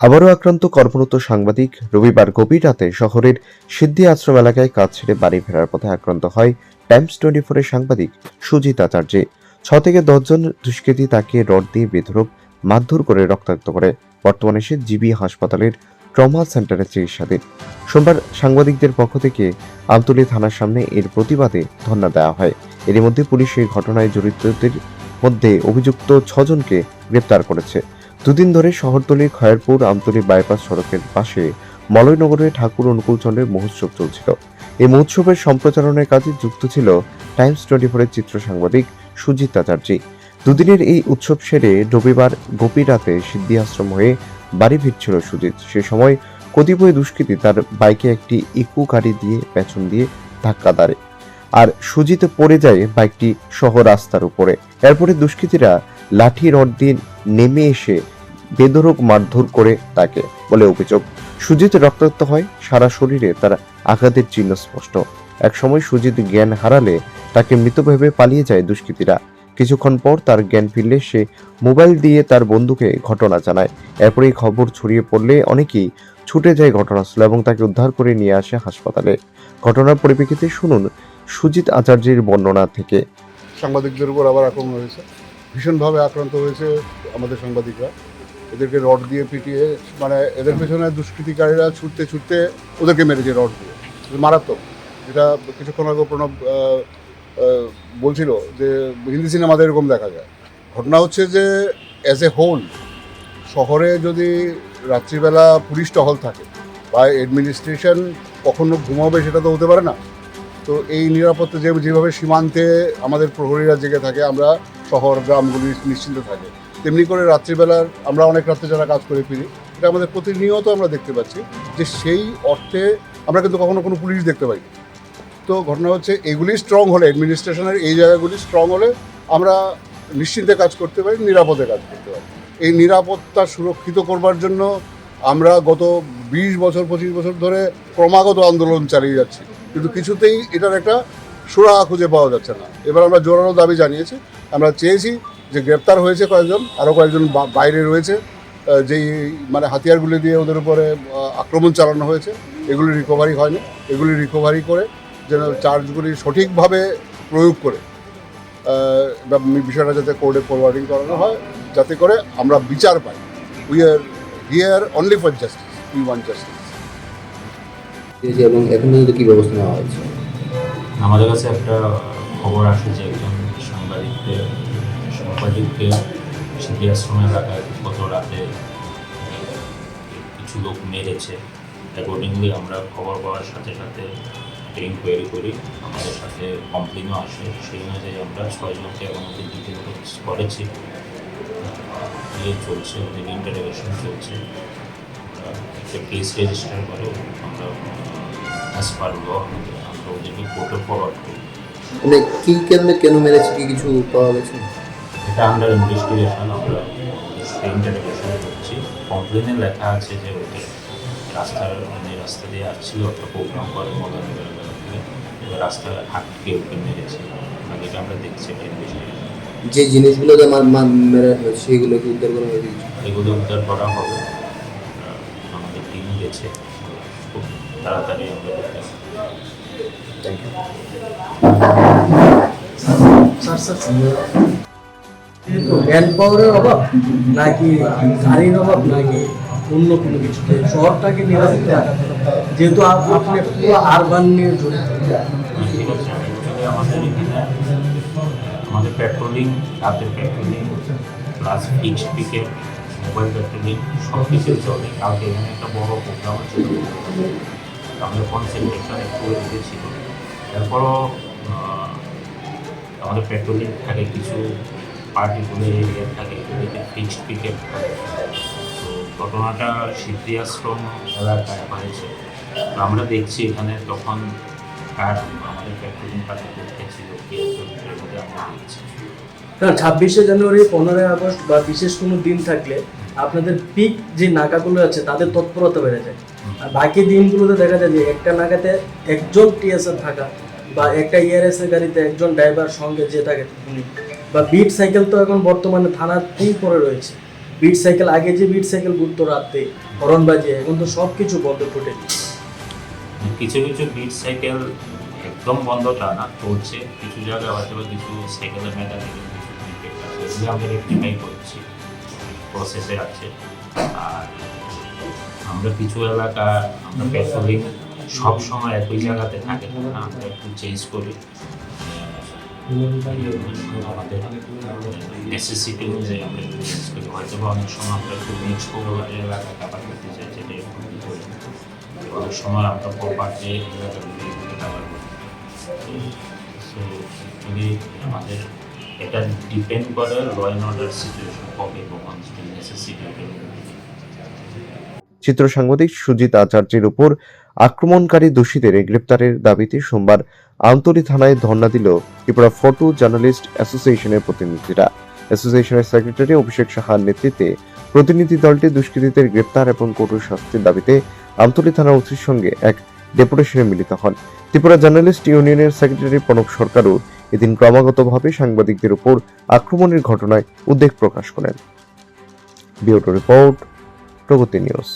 আবারও আক্রান্ত কর্মরত সাংবাদিক রবিবার গভীর রাতে শহরের সিদ্ধি আশ্রম এলাকায় কাজ ছেড়ে বাড়ি ফেরার পথে আক্রান্ত হয় টাইমস টোয়েন্টি ফোরের সাংবাদিক সুজিত আচার্যে। ছ থেকে দশজন দুষ্কৃতী তাকে রড দিয়ে বেধরক, মারধর করে রক্তাক্ত করে। বর্তমানে সে জিবি হাসপাতালের ট্রমা সেন্টারে চিকিৎসাধীন। সোমবার সাংবাদিকদের পক্ষ থেকে আমতলী থানার সামনে এর প্রতিবাদে ধর্ণা দেওয়া হয়। এর মধ্যে পুলিশ এই ঘটনায় জড়িতদের মধ্যে অভিযুক্ত ছজনকে গ্রেপ্তার করেছে। দুদিন ধরে শহরতলির খয়েরপুর আমতলী বাইপাস সড়কের পাশে মলয়নগরে ঠাকুর অনুকূলচন্দ্রের মহোৎসব চলছিল। এই মহোৎসবের সম্প্রচারণের কাজে যুক্ত ছিল টাইমস টোয়েন্টি ফোরের চিত্র সাংবাদিক সুজিত আচার্যী। দুদিনের এই উৎসব সেরে রবিবার গভীর রাতে সিদ্ধি আশ্রম হয়ে বাড়ি ফিরছিল সুজিত। সে সময় কতিপয় দুষ্কৃতী তার বাইকে একটি ইকু গাড়ি দিয়ে পেছন দিয়ে ধাক্কা দাঁড়ে আর সুজিত পড়ে যায় বাইকটি সহ রাস্তার উপরে। এরপরে দুষ্কৃতীরা লাঠি রড দিয়ে নেমে এসে বেদরক মারধর করে তাকে বলে অভিযোগ। সুজিত রক্তাক্ত হয়, সারা শরীরে তার আঘাতের চিহ্ন স্পষ্ট। একসময় সুজিত জ্ঞান হারালে তাকে মৃত ভেবে পালিয়ে যায় দুষ্কৃতীরা। কিছুক্ষণ পর তার জ্ঞান ফিরলে সে মোবাইল দিয়ে তার বন্ধুকে ঘটনা জানায়। এরপরে খবর ছড়িয়ে পড়লে অনেকেই ছুটে যায় ঘটনাস্থলে এবং তাকে উদ্ধার করে নিয়ে আসে হাসপাতালে। ঘটনার পরিপ্রেক্ষিতে শুনুন সুজিত আচার্যের বর্ণনা থেকে। সাংবাদিকদের উপর আবার আক্রমণ হয়েছে। ভীষণভাবে আক্রান্ত হয়েছে আমাদের সাংবাদিকরা। এদেরকে রড দিয়ে পিটিয়ে মানে এদের পেছনে দুষ্কৃতিকারীরা ছুটতে ছুটতে ওদেরকে মেরেছে রড দিয়ে। মারাত্মক। যেটা কিছুক্ষণ আগে প্রণব বলছিল যে হিন্দি সিনেমাতে এরকম দেখা যায়। ঘটনা হচ্ছে যে অ্যাজ এ হোল শহরে যদি রাত্রিবেলা পুলিশ টহল থাকে বা অ্যাডমিনিস্ট্রেশন কখনো ঘুমাবে সেটা তো হতে পারে না। তো এই নিরাপত্তা যে যেভাবে সীমান্তে আমাদের প্রহরীরা জেগে থাকে, আমরা শহর, গ্রামগুলি নিশ্চিন্ত থাকে। তেমনি করে রাত্রিবেলার আমরা অনেক রাত্রে যারা কাজ করে ফিরি, এটা আমাদের প্রতিনিয়ত আমরা দেখতে পাচ্ছি যে সেই অর্থে আমরা কিন্তু কখনো কোনো পুলিশ দেখতে পাই তো ঘটনা হচ্ছে, এগুলি স্ট্রং হলে অ্যাডমিনিস্ট্রেশনের এই জায়গাগুলি স্ট্রং হলে আমরা নিশ্চিন্তে কাজ করতে পারি, নিরাপদে কাজ করতে পারি। এই নিরাপত্তা সুরক্ষিত করবার জন্য আমরা গত বিশ বছর, পঁচিশ বছর ধরে ক্রমাগত আন্দোলন চালিয়ে যাচ্ছি। কিন্তু কিছুতেই এটার একটা সুরাহা খুঁজে পাওয়া যাচ্ছে না। এবার আমরা জোরালো দাবি জানিয়েছি। আমরা চেয়েছি যে গ্রেপ্তার হয়েছে কয়েকজন আরও কয়েকজন বাইরে রয়েছে যেই মানে হাতিয়ারগুলি দিয়ে ওদের উপরে আক্রমণ চালানো হয়েছে, এগুলি রিকভারি হয়নি। এগুলি রিকভারি করে যেন চার্জগুলি সঠিকভাবে প্রয়োগ করে বিষয়টা যাতে কোর্টে ফরওয়ার্ডিং করানো হয়, যাতে করে আমরা বিচার পাই। We are here only for justice we want justice এবং এখন পর্যন্ত কী ব্যবস্থা নেওয়া হয়েছে? আমাদের কাছে একটা খবর আসে যে একজন সাংবাদিককে সাংবাদিককে সিদ্ধি আশ্রম এলাকায় গত রাতে কিছু লোক মেরেছে। অ্যাকর্ডিংলি আমরা খবর পাওয়ার সাথে সাথে ইনকোয়ারি করি। আমাদের সাথে কমপ্লেনও আসে। সেই অনুযায়ী আমরা ছয়জনকে এখন অব্দি ডিটেল করেছি। ইয়ে চলছে ওদের ইন্টারোগেশন চলছে। একটা কেস রেজিস্টার করে আমরা অ্যাজ পার ল আমরা ওদেরকে কোর্টে ফরওয়ার্ড করি। মানে কী কেন কেন মেরেছে কি কিছু পাওয়া গেছে? এটা আন্ডার ইনভেস্টিগেশন আমরা ইন্টারোগেশন করছি। কমপ্লেনে লেখা আছে যে ওকে রাস্তার মানে রাস্তা দিয়ে আসছিল একটা প্রোগ্রাম করে মদন থেকে এবার রাস্তায় হাঁটকে ওকে মেরেছে। বাকিটা আমরা দেখছি এটা ইনভেস্টিগেশন যে জিনিসগুলো যে আমার মা মেরে হয়েছে সেগুলো কি উদ্ধার করা হয়েছে এগুলো উদ্ধার করা হবে। আমাদের টিম গেছে। খুব তাড়াতাড়ি আমরা দেখতে থ্যাংক ইউ ম্যান পাওয়ারের অভাব নাকি গাড়ির অভাব নাকি অন্য কোনো কিছু শহরটাকে নিরাপত্তা। যেহেতু আপ- আপনি পুরো আরবান নিয়ে জড়িত। Actually আমাদের এখানে পেট্রোলিং রাতের patrolling plus picket mobile patrolling সব কিছু চলে কালকে এখানে একটা বড় প্রোগ্রাম আছে আমাদের কনসেন্ট্রেশন একটু এদিকে ছিল। তারপরও আমাদের পেট্রোলিং থাকে কিছু পার্টিকুলার এরিয়া থাকে, এদিকে ফিক্সড পিকেট থাকে। তো ঘটনাটা সিদ্ধি আশ্রম এলাকায় হয়েছে। আমরা দেখছি এখানে তখন আমাদের ছিল এর মধ্যে আমরা কারণ ছাব্বিশে জানুয়ারি পনেরোই আগস্ট বা বিশেষ কোনো দিন থাকলে আপনাদের পিক যে নাকাগুলো আছে তাদের তৎপরতা বেড়ে যায়। আর বাকি দিনগুলোতে দেখা যায় যে একটা নাকাতে একজন টিএসআর থাকা বা একটা ইয়ারএস এর গাড়িতে একজন ড্রাইভার সঙ্গে যে থাকে উনি। বা বিট সাইকেল তো এখন বর্তমানে থানার থানাতেই পড়ে রয়েছে। বিট সাইকেল আগে যে বিট সাইকেল ঘুরতো রাতে হরণ বাজিয়ে এখন তো সব কিছু বন্ধ ফুটে কিছু কিছু বিট সাইকেল একদম বন্ধটা না চলছে কিছু জায়গায় হয়তো বা কিছু সাইকেলের defect আছে। এগুলো আমরা করছি প্রসেসে আছে। আর আমরা কিছু এলাকা, আমরা পেট্রোলিং সব সময় একই জায়গাতে থাকে না আমরা একটু চেঞ্জ করি। আমাদের অনুযায়ী আমরা চেঞ্জ করি। বা অনেক সময় আমরা একটু নেক্সট এলাকা কাভার করতে চাই, যেটা এরকম অনেক সময় আমরা এলাকাগুলি করি। আমাদের এটা ডিপেন্ড করে ল অর্ডার সিচুয়েশন কবে কখন নেসেসিটি চিত্র সাংবাদিক সুজিত আচার্যের উপর আক্রমণকারী দোষীদের গ্রেপ্তারের দাবিতে সোমবার আমতলী থানায় ধর্ণা দিল ত্রিপুরা ফটো জার্নালিস্ট অ্যাসোসিয়েশনের প্রতিনিধিরা। অ্যাসোসিয়েশনের সেক্রেটারি অভিষেক সাহার নেতৃত্বে প্রতিনিধি দলটি দুষ্কৃতীদের গ্রেপ্তার এবং কঠোর শাস্তির দাবিতে আমতলী থানার ওসির সঙ্গে এক ডেপুটেশনে মিলিত হন। ত্রিপুরা জার্নালিস্ট ইউনিয়নের সেক্রেটারি প্রণব সরকারও এদিন ক্রমাগতভাবে সাংবাদিকদের উপর আক্রমণের ঘটনায় উদ্বেগ প্রকাশ করেন। Bureau report, Pragati news.